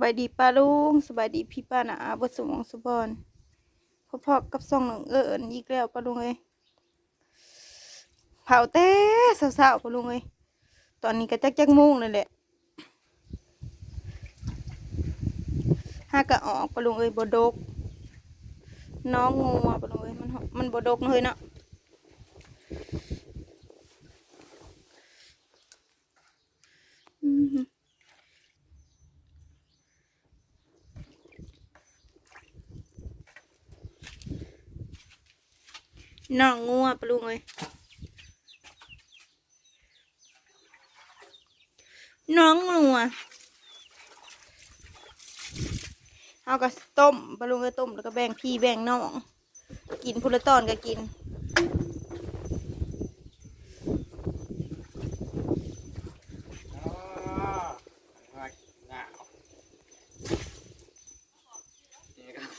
บายดีป้าลุงสบายดีพี่ป้านะบทสมองสุบอนพอๆกับส่องหนึ่งเอิญอีกแล้วป้าลุงเอ้ยเผาเต้สาวๆป้าลุงเอ้ยตอนนี้ก็จักจักมุ่งเลยแหละห้ากะออกป้าลุงเอ้ยบดก น้องงูอะป้าลุงเอ้ยมันมันบดกเนาะเฮ้ยเนาะ น้องงัวปลุงเอ้ยน้องงัวเอาก็ต้มปลุงเอ้ต้มแล้วก็แบ่งพี่แบ่งน้อง กินพุละตอนก็กินอ๋อว่าหนา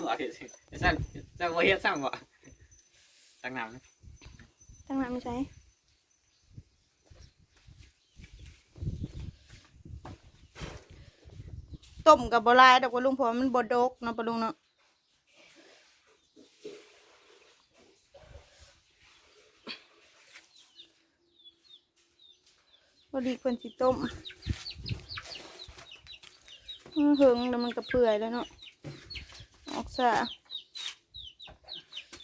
วาสิสั่งสั่งว่าเฮ็ดสั่งบ่สั่ งหนาวนะตั้งน้ำไม่ใช่ต้มกับบหลายดอกปะลุงเพราะว่ามันบดกเนาะปะลุงเนาะพอดีคนสิต้มอื้อเหิงแล้วมันก็เปื่อยแล้วเนาะออกซะ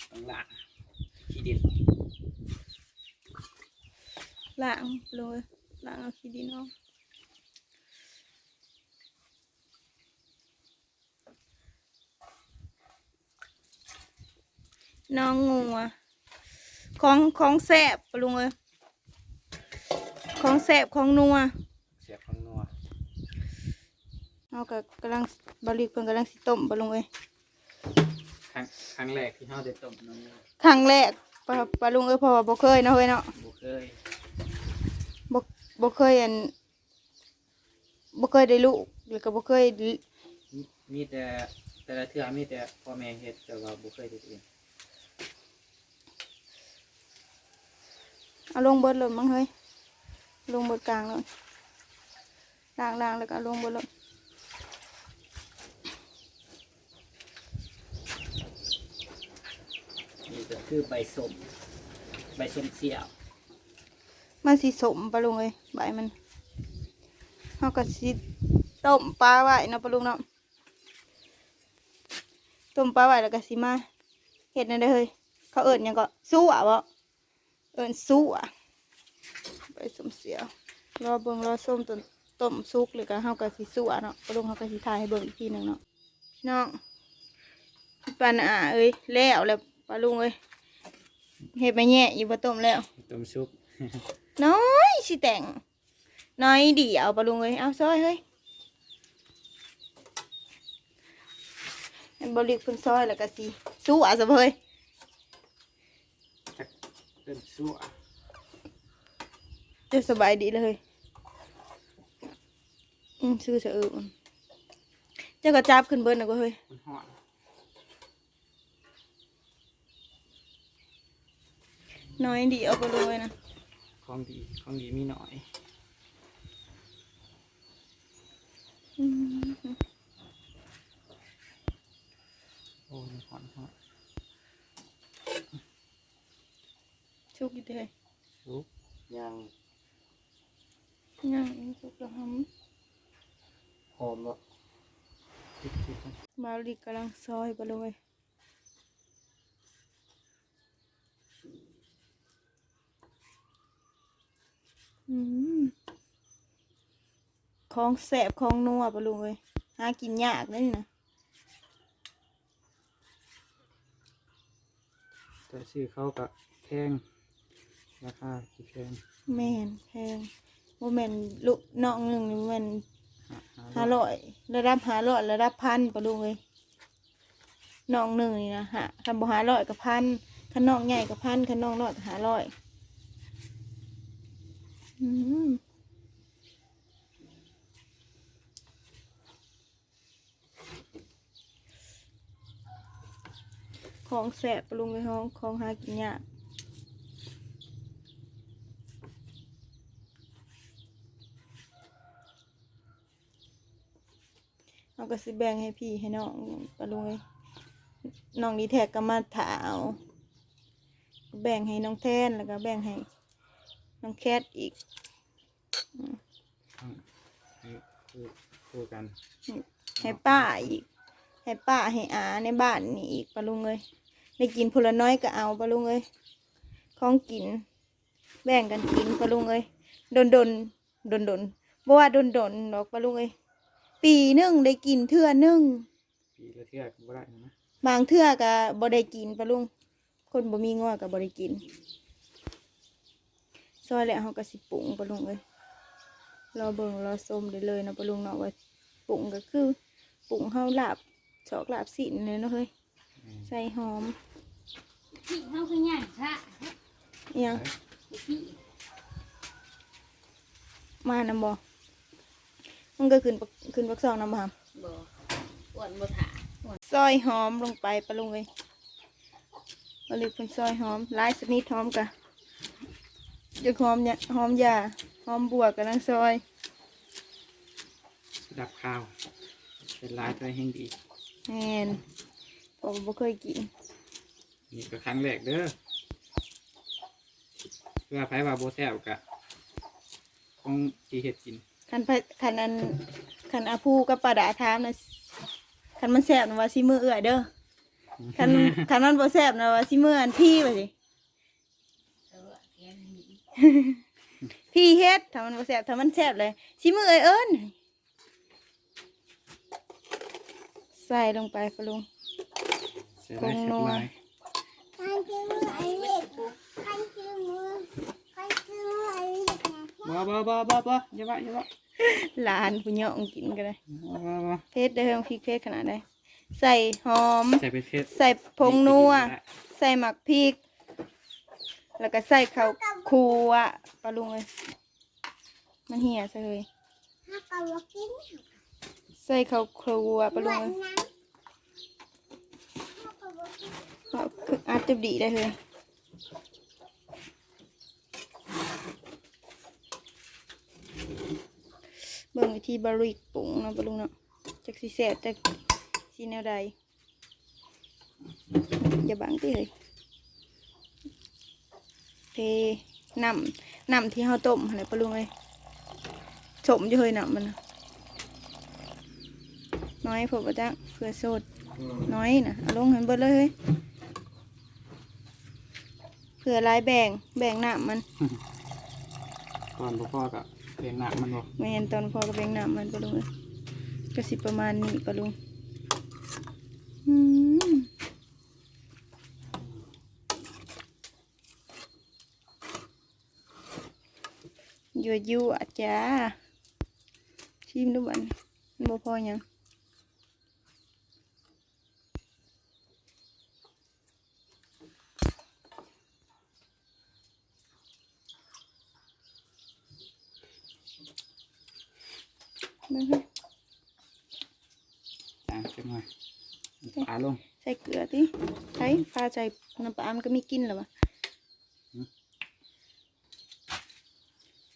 ต้องล้าง ขี้ดินล้างเลยล้างเอาขี้ดินออกน้องงัวของของแสบปะลุงเอ้ยของแสบของนัวเสียบข้างนัวเอาก็กำลังบริกเพิ่นกำลังสิต้มปะลุงเอ้ยครั้งครั้งแรกที่เฮาได้ต้มน้ำเนื้อครั้งแรก ปะปะลุงเอ้ยเพราะว่าบ่เคยเนาะเฮ้ยเนาะบ่เคยบ่บ่เคยอันบ่เคยได้ลูกแล้วก็บ่เคยมีมีแต่แต่ละเทื่อมีแต่พ่อแม่เฮ็ดแต่ว่าบ่เคยเฮ็ดเองเอาลงเบิดเลยมั้งเฮ้ยลงเบิดกลางเลยล้างล้างแล้วก็เอาลงเบิดเลย นี่ก็ คือใบสมใบสมเสียวมันสิสมปะลุงเอ้ยใบมันเฮาก็สิต้มปลาไว้เนาะปะลุงเนาะต้มปลาไว้แล้วก็สิมาเฮ็ดนั่นเด้เฮ้ยเขาเอิ้นหยังก็สู้อะบ่เอิ้นสู้อะใบสมเสียวรอเบิ่งรอส้มต้นต้มสุกเลยก็เฮาก็สิสู้อะเนาะปะลุงเฮาก็สิถ่ายให้เบิ่งอีกทีหนึงเนาะพี่น้องปานอะเอ้ยแล้วแล้วปลาลุงเอ้ย เฮ็ดไปแย่อยู่บ่ต้มแล้ว ต้มซุปน้อยสิแต่ง น้อยเดียวปะลุงเอ้ยเอาซอยเฮ้ยให้บริกเพิ่นซอยแล้วก็สิสู้อะซะเฮ้ยจักเป็นซัวจะสบายดีเลยเฮ้ยอืมซื้อเสอะเออมันเจ้าก็จับขึ้นเบิ้ลนะก็เฮ้ยมันฮ้อน น้อยเดียวปะลุงเอ้ยนะของดีของดีมีหน่อยอืมโอ้ยฮ้อนฮ้อนชุกอยู่เด้อซุปยังยังชุกแล้วหหอมบ่คิดคิดนะำบาลิกกำลังซอยปะลุงเอ้ย ของแสบของนัวปะลุงเอ้ยหากินยากเลยนี่นะแต่ซื้อเขาก็แพงราคาที่แพงแม่นแพงโมแมนลูกน้องหนึ่งนี่แมันหาหาห้าร้อยระดับห้าร้อยระดับพันปะลุงเอ้ยน้องหนึ่งนี่นะฮะคันบ่ห้าร้อยกับพันคันน้องใหญ่กับพันคันน้องน้อยกับห้าร้อยอืม ของแสบปะลุงเอ้องของหากินยากเเขาก็สิแบ่งให้พี่ให้น้องปะลุงเอ้ยน้องดีแท็กก็มาถาเอาแบ่งให้น้องแทนแล้วก็แบ่งให้ น้องแคทอีกคู่คู่กัน ให้ป้าอีก ให้ป้าให้อาในบ้านนี่อีกปะลุงเอ้ยได้กินพลน้อยก็เอาปะลุงเอ้ยของกิน แบ่งกันกินปะลุงเอ้ยดนดนดนดนๆบ่ว่าดนดนๆดอกปะลุงเอ้ยปีหนึงได้กินเทื่อหนึงปีละเทื่อก็บ่ได้นะบางเทื่อก็บ่ได้กินปะลุงคนบ่มีงัวก็บ่ได้กินซ อยแล้วเฮาก็สิปรุงปะลุงเอ้ยรอเบิ่งรอส้มได้เลยเนาะปะลุงเนาะว่าปรุงก็คือปรุงเฮาลาบชอกลาบสินเลยเนาะเฮ้ยใส่หอมพี่เขาคือหยังค่ะเอียงพี่มานำบ่มันก็ขึ้นปักขึ้นปักซองนำบ่ครับบ่อ้วนบ่ถาซอยหอมลงไปปะลุงเอ้ยปลาลึกเพิ่นซอยหอมหลายชนิดหอมกะ จะหอมเนี่ยหอมยาหอมบัวกำลังซอยดับข้าว เป็นลายตัวแห่งดีแม่นเพอบ่เคยกิน นี่ก็ครั้งแรกเด้อเพื่อไผว่าโบแซ่บกะคงสิเฮ็ดกินคันพะคันอันคันอาภูกับปลาดาถามนะคันมันแซ่บนะว่าสิมือเอื้อยเด้อคันคันมันบ่แซ่บนะว่าสิมืออันพี่ว่าสิเออแกนมี พี่เฮ็ดถ้ามันบ่แซ่บถ้ามันแซ่บเลยสิมือเอ้ยเอิ้นใส่ลงไปปะลุงเสียดายคงเสียนัวดายคันจือไอ้เล็กคันจือมือคันจือไอ้เล็กนะบ่บ่บ่บ่บ่อย่าว่าอย่าว่าหลานผู้ย่องกินก็ได้บ่บ่บ่เผ็ดได้อเฮงพริกเผ็ดขนาดใดใส่หอม ใส่ไปเฮ็ดใส่ผงนัว ใส่หมักพริก แล้วก็ใส่ข้าวคั่วปลาลุงเลย มันเหี่ยซะเลยใส่ข้าวคั่วปลาลุงเลยนั้นถ้าก็ว่ากินเอาคืออาจจะดีได้เลยเบิ่งวิธีบริกปรุงเนาะปลาลุงเนาะจากสีแสบจากสีแนวใดอย่าบังติเลย เทน้ำน้ำที่เฮาต้มอะไรปลาลุงเลยสมอยู่เลยน้ำมันน่ะน้อยพอประจักเพื่อโสดน้อยนะเอาลงให้เบิดเลยเฮ้ยเผื่อหลายแบ่งแบ่งน้ำมันก่อนบ่พอก็เลี้ยงหนักมันบ่ไม่เห็นตอนพอกับแบ่งน้ำมันปะลุงเอ้ยก็สิประมาณนี้ปะลุงอืม ยั่วยั่วๆจ้า ชิมดูบันมันบ่พอหยังเบิ่งเฮ้ยจางจังหน่อยปลาลง ใส่เกลือติใช้ปลาใส่น้ำปลามันก็มีกลินแล้ววะ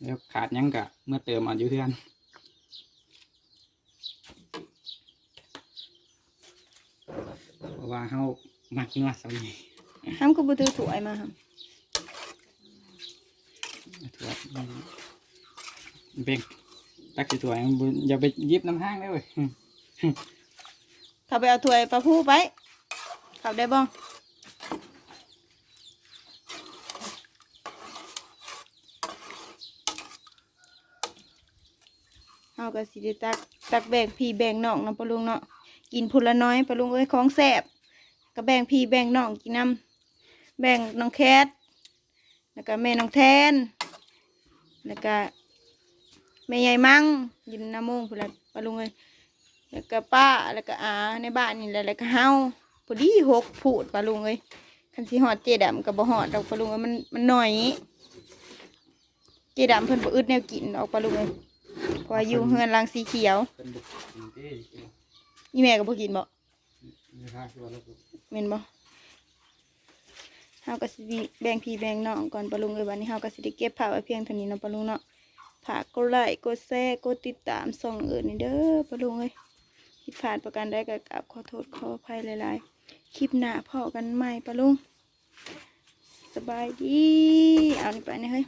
แล้วขาดหยังกะเมื่อเติมเอาอยู่เพื่อนเพราะว่าเฮามักนัวสำนี้ห้ามก็บ่ถือถ้วยมาครับถั่วเบ่งตักสิถั่วยังบ่อย่าไปหยิบน้ำห้างได้เว้ยเขาไปเอาถ้วยปลาผู้ไป เขาได้บ้องเอา ก็สิได้ตักตักแบ่งพี่แบ่งน้องเนาะปะลุงเนาะกินพละน้อยปะลุงเอ้ยของแสบก็แบ่งพี่แบ่งน้องกินน้ำแบ่งน้องแคทแล้วก็แม่น้องแทน แล้วก็แม่ใหญ่มั่งยินน้ำมงพุละปะลุงเอ้ยแล้วก็ป้าแล้วก็อาในบ้านนี่แหละแล้วก็เฮาพอดีหกผูดปลาลุงเอ้ยคันสิหอดเจดำกับบ่หอดดอกปลาลุงเอ้ยมันมันหน่อยเจดำเพิ่นบ่อึดแนวกินดอกปลาลุงเอ้ย พราะว่าอยู่เฮือนรังสีเขียว เป็นบุกกินเด้อีแม่ก็บ่กินบ่มีค่าคือว่าเราแม่นบ่เฮาก็สิแบ่งพี่แบ่งน้องก่อนปลาลุงเอ้ยบัดนี้เฮาก็สิได้เก็บผ้าไว้เพียงเท่านี้เนาะปลาลุงเนาะฝากกดไลค์กดแชร์กดติดตามส่องเอิ้นนี่เด้อปลาลุงเอ้ยผิดพลาดประการใดก็กราบขอโทษขออภัยหลายๆ คลิปหน้าพอกันใหม่ปะลุงสบายดี เอานี่ไปนะเฮ้ย